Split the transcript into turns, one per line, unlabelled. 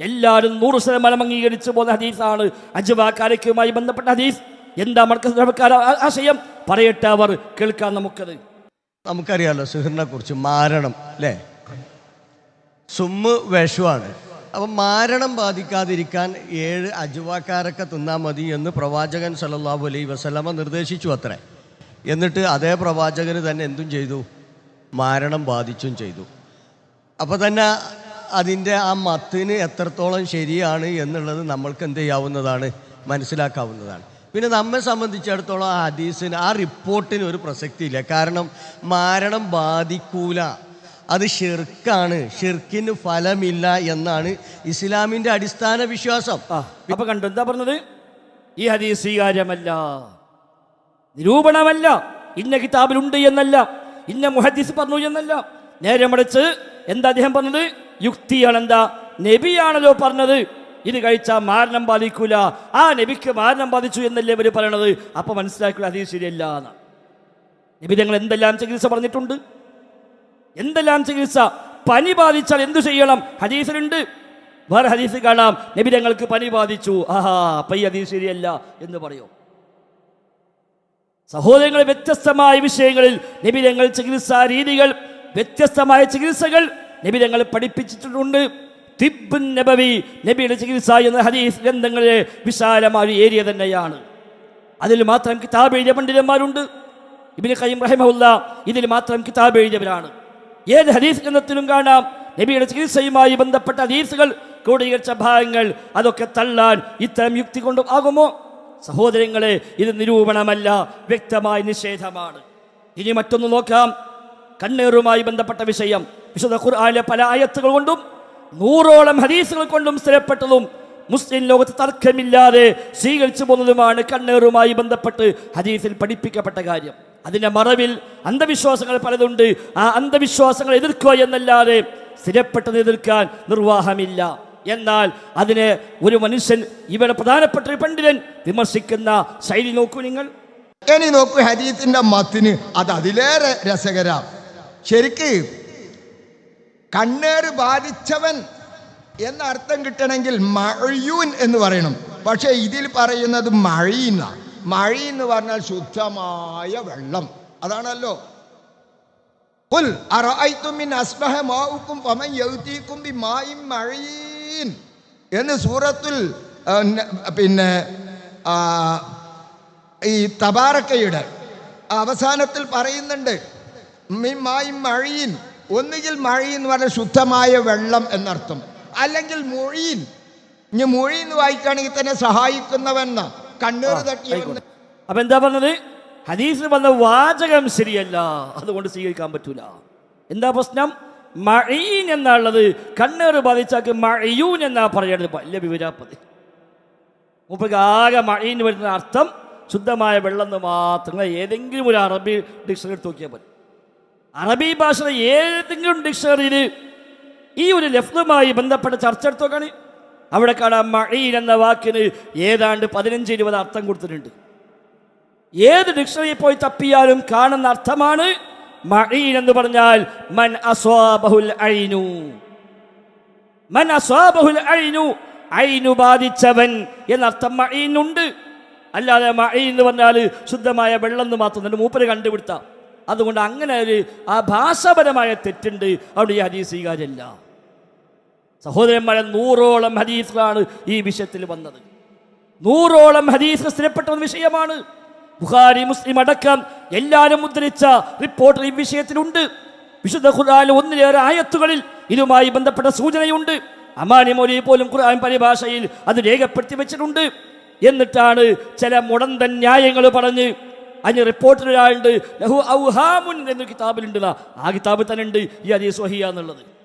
എല്ലാവരും നൂറ് ശതമാനം അംഗീകരിച്ചു പോകുന്ന ഹദീസാണ്. അജുവാക്കാരക്കുമായി ബന്ധപ്പെട്ട ഹദീസ്. എന്താ മർക്കസ്കാര ആശയം? പറയട്ടെ അവർ കേൾക്കാൻ നമുക്കത്.
നമുക്കറിയാലോ സുഹൃനെ കുറിച്ച് മാരണം അല്ലേ? സുമ്മ് വിഷമാണ് അപ്പം മാരണം ബാധിക്കാതിരിക്കാൻ ഏഴ് അജുവാക്കാരൊക്കെ തിന്നാൽ മതി എന്ന് പ്രവാചകൻ സല്ലല്ലാഹു അലൈ വസല്ലമ നിർദ്ദേശിച്ചു അത്രേ. എന്നിട്ട് അതേ പ്രവാചകന് തന്നെ എന്തും ചെയ്തു? മാരണം ബാധിച്ചും ചെയ്തു. അപ്പോൾ തന്നെ അതിന്റെ ആ മത്തിന് എത്രത്തോളം ശരിയാണ് എന്നുള്ളത് നമ്മൾക്ക് എന്ത് ചെയ്യാവുന്നതാണ് മനസ്സിലാക്കാവുന്നതാണ്. പിന്നെ നമ്മെ സംബന്ധിച്ചിടത്തോളം ആ ഹദീസിന് ആ റിപ്പോർട്ടിന് ഒരു പ്രസക്തിയില്ല. കാരണം മാരണം ബാധിക്കൂല. അത് ഷിർക്കാണ് ഷിർക്കിന് ഫലമില്ല എന്നാണ് ഇസ്ലാമിന്റെ അടിസ്ഥാന വിശ്വാസം.
ഇപ്പൊ കണ്ടു. എന്താ പറഞ്ഞത്? ഈ ഹദീസ് സ്വീകാര്യമല്ല. നിരൂപണമല്ല. ഇന്ന കിതാബിലുണ്ട് എന്നല്ല. ഇന്ന മുഹദീസ് പറഞ്ഞു എന്നല്ല. നേരെ മറിച്ച് എന്താ അദ്ദേഹം പറഞ്ഞത്? യുക്തിയാണ് എന്താ നബിയാണല്ലോ പറഞ്ഞത്. ഇത് കഴിച്ചാൽ മാരണം ബാധിക്കൂല ആ നബിക്ക് മാരണം ബാധിച്ചു എന്നല്ലേ ഇവർ പറയണത്? അപ്പൊ മനസ്സിലാക്കുക ഹദീസ് ശരിയല്ല നബി ഞങ്ങൾ എന്തെല്ലാം ചികിത്സ പറഞ്ഞിട്ടുണ്ട്? എന്തെല്ലാം ചികിത്സ? പനി ബാധിച്ചാൽ എന്തു ചെയ്യണം? ഹദീസിലുണ്ട്. വേറെ ഹദീസ് കാണാം. നബി ഞങ്ങൾക്ക് പനി ബാധിച്ചു. ആഹാ പൈ ഹദീസ് ശരിയല്ല എന്ന് പറയൂ. സഹോദരങ്ങൾ വ്യത്യസ്തമായ വിഷയങ്ങളിൽ നബി ഞങ്ങൾ ചികിത്സാ രീതികൾ വ്യത്യസ്തമായ ചികിത്സകൾ നബി ഞങ്ങൾ പഠിപ്പിച്ചിട്ടുണ്ട്. തിബ് നബവി നബിയുടെ ചികിത്സ എന്ന ഹദീസ് ഗ്രന്ഥങ്ങളെ വിശാലമായ ഏരിയ തന്നെയാണ്. അതിൽ മാത്രം കിതാബ് എഴുതിയ പണ്ഡിതന്മാരുണ്ട്. ഇബിന് ഖയ്യിം റഹിമഹുല്ല ഇതിൽ മാത്രം കിതാബ് എഴുതിയവരാണ്. ഏത് ഹദീസ് ഗ്രന്ഥത്തിലും കാണാം നബിയുടെ ചികിത്സയുമായി ബന്ധപ്പെട്ട ഹദീസുകൾ ക്രോഡീകരിച്ച ഭാഗങ്ങൾ അതൊക്കെ തള്ളാൻ ഇത്തരം യുക്തി കൊണ്ട് ആകുമോ? സഹോദരങ്ങളെ ഇത് നിരൂപണമല്ല വ്യക്തമായ നിഷേധമാണ്. ഇനി മറ്റൊന്ന് നോക്കാം. കണ്ണേറുമായി ബന്ധപ്പെട്ട വിഷയം. വിശുദ്ധ ഖുർആാനിലെ പല ആയത്തുകൾ കൊണ്ടും നൂറോളം ഹദീസുകൾ കൊണ്ടും സ്ഥിരപ്പെട്ടതും മുസ്ലിം ലോകത്ത് തർക്കമില്ലാതെ സ്വീകരിച്ചു പോകുന്നതുമാണ് കണ്ണേറുമായി ബന്ധപ്പെട്ട് ഹദീസിൽ പഠിപ്പിക്കപ്പെട്ട കാര്യം. അതിന്റെ മറവിൽ അന്ധവിശ്വാസങ്ങൾ പലതുണ്ട്. ആ അന്ധവിശ്വാസങ്ങൾ എതിർക്കുക എന്നല്ലാതെ സ്ഥിരപ്പെട്ടത് എതിർക്കാൻ നിർവാഹമില്ല. എന്നാൽ അതിനെ ഒരു മനുഷ്യൻ ഇവിടെ പ്രധാനപ്പെട്ട ഒരു പണ്ഡിതൻ വിമർശിക്കുന്ന ശൈലി നോക്കൂ നിങ്ങൾ.
ഇനി നോക്കൂ ഹദീസിന്റെ മത്തിന് അത് അതിലേറെ രസകര. ശരിക്ക് കണ്ണേറ് ബാധിച്ചവൻ എന്ന അർത്ഥം കിട്ടണമെങ്കിൽ മഴയൂൻ എന്ന് പറയണം പക്ഷെ ഇതിൽ പറയുന്നത് മഴീന്ന മഴ എന്ന് പറഞ്ഞാൽ ശുദ്ധമായ വെള്ളം അതാണല്ലോ قل أرأيتم من أصبح ماؤكم فمن يأتيكم بماء معين എന്ന് സൂറത്തുൽ ആ, ന- പിന്നെ ആ, ഈ തബാറക്കയുടെ അവസാനത്തിൽ പറയുന്നുണ്ട് മിൻ മായിൻ മഴീൻ ഒന്നുകിൽ മഴി എന്ന് പറഞ്ഞാൽ ശുദ്ധമായ വെള്ളം എന്നർത്ഥം. അല്ലെങ്കിൽ മൊഴിയിൽ ഇനി മൊഴി എന്ന് വായിക്കുകയാണെങ്കിൽ തന്നെ സഹായിക്കുന്നവെന്ന് കണ്ണീർ തട്ടി
അപ്പൊ എന്താ പറഞ്ഞത്? ഹദീസിൽ വന്ന വാചകം ശരിയല്ല. അതുകൊണ്ട് സ്വീകരിക്കാൻ പറ്റൂല. എന്താ പ്രശ്നം? മഴീൻ എന്നുള്ളത് കണ്ണേറ് ബാധിച്ചാക്ക് മഴയൂൻ എന്നാ പറയുന്നത് വലിയ വിവരാപ്പതി. മുപ്പക്ക് ആകെ മഴീൻ വരുന്ന അർത്ഥം ശുദ്ധമായ വെള്ളം എന്ന് മാത്രം. ഏതെങ്കിലും ഒരു അറബി ഡിക്ഷണറി എടുത്ത് നോക്കിയാൽ മതി അറബി ഭാഷയുടെ ഏതെങ്കിലും ഡിക്ഷണറിയിൽ ഈ ഒരു ലഫ്ലുമായി ബന്ധപ്പെട്ട ചർച്ച എടുത്ത് നോക്കാണ്. അവിടെ കാണാം മഴീൻ എന്ന വാക്കിന് ഏതാണ്ട് പതിനഞ്ച് ഇരുപത് അർത്ഥം കൊടുത്തിട്ടുണ്ട്. ഏത് ഡിക്ഷണറിയിൽ പോയി തപ്പിയാലും കാണുന്ന അർത്ഥമാണ് മഴീൻ എന്ന് പറഞ്ഞാൽ മൻ അസ്വാബഹുൽ അഴിനു മൻ അസ്വാബഹുൽ അഴിനു അയിനു ബാധിച്ചവൻ എന്നർത്ഥം മഴീനുണ്ട് അല്ലാതെ മഴയിൽ എന്ന് പറഞ്ഞാൽ ശുദ്ധമായ വെള്ളം എന്ന് മാത്രം മൂപ്പര് കണ്ടുപിടുത്ത. അതുകൊണ്ട് അങ്ങനെ ഒരു ആ ഭാഷാപരമായ തെറ്റുണ്ട്. അവിടെ ഈ ഹദീസ് സ്വീകാര്യമല്ല സഹോദരന്മാരെ നൂറോളം ഹദീസുകളാണ് ഈ വിഷയത്തിൽ വന്നത്. നൂറോളം ഹദീസ് സ്ഥിരപ്പെട്ട വിഷയമാണ്. ബുഖാരി മുസ്ലിം അടക്കം എല്ലാവരും മുദ്രിച്ച റിപ്പോർട്ട് ഈ വിഷയത്തിലുണ്ട്. വിശുദ്ധ ഖുർആാനിൽ ഒന്നിലേറെ ആയത്തുകളിൽ ഇതുമായി ബന്ധപ്പെട്ട സൂചനയുണ്ട്. അമാനി മൊഴി പോലും ഖുർആൻ പരിഭാഷയിൽ അത് രേഖപ്പെടുത്തി വെച്ചിട്ടുണ്ട്. എന്നിട്ടാണ് ചില മുടന്തൻ ന്യായങ്ങൾ പറഞ്ഞ് അതിന് റിപ്പോർട്ടിൽ ഒരാളുണ്ട്. ലഹു ഔഹാമുൻ എന്നൊരു കിതാബിലുണ്ട്. ആ കിതാബിൽ തന്നെ ഉണ്ട് ഈ ഹദീസ് വഹിയ എന്നുള്ളത്.